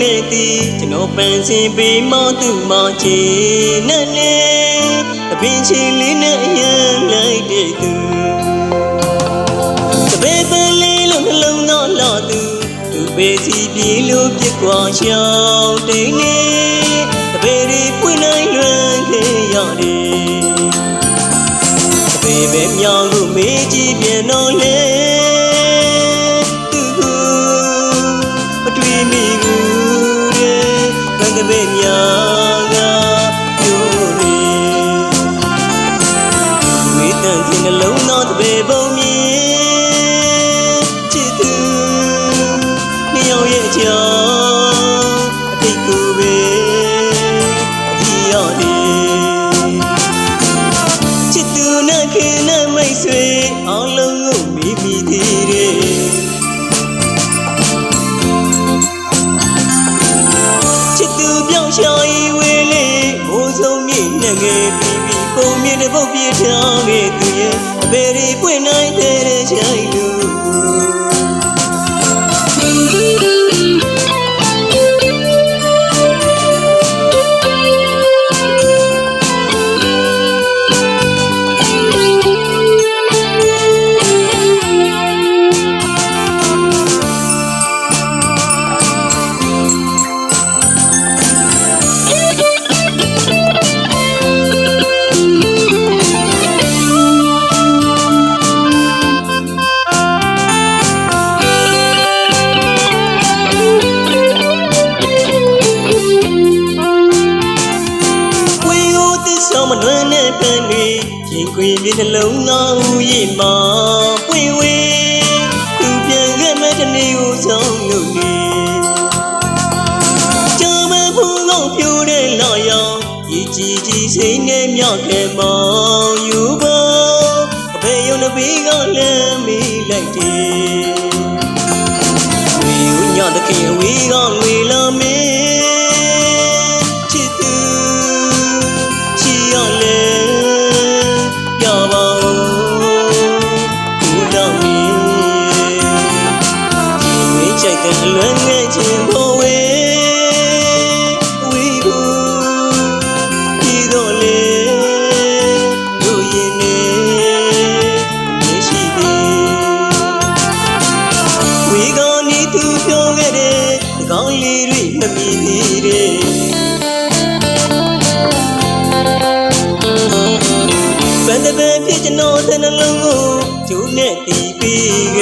နေသည်ကျွန်တော်ပန်းစင်ပေးမသူမချေနဲ့လေအပင်ချီလေးနဲ့အရန်လိုက်တဲ့သူတပည့်ပန်းလေးလုံးနှလုံးသားလာသူသူပေစီပြေလို့ပြစ်ကွာရှောင်းတိန်နေတပည့်တွေပွင့်နိုင်လွန်ခဲ့ရတယ်တပည့်ပဲမြောင်ကိုမေးကြည့်ပြန်တော့လေ nhà ပြီးပြီးပုံမြင့်တဲ့ပုတ်ပြထားခဲ့သူရဲ့အပေရီပွင့်နိုင်တဲ့ချိုင်လူ တဲ့ပန်းတွေရင်ခွေမြေနှလုံးသားဥယျာဉ်မှာပွင့်ဝေသူပြန်ခဲ့မဲ့တနေ့ကိုဆောင်လို့နေကြာမဖူးကောင်ပြိုတဲ့လာရောင်ရည်ကြည်ကြည်စိတ်နဲ့မြောက်ခဲ့မောင်ယူပေါ်အဖေယုံတစ်ပေကလမ်းမိလိုက်တယ်ဝေဦးညတခင်ဝေကငွေလာ န်တော်တဲ့နှလုံးကိုကျိုးနဲ့တီးပြီး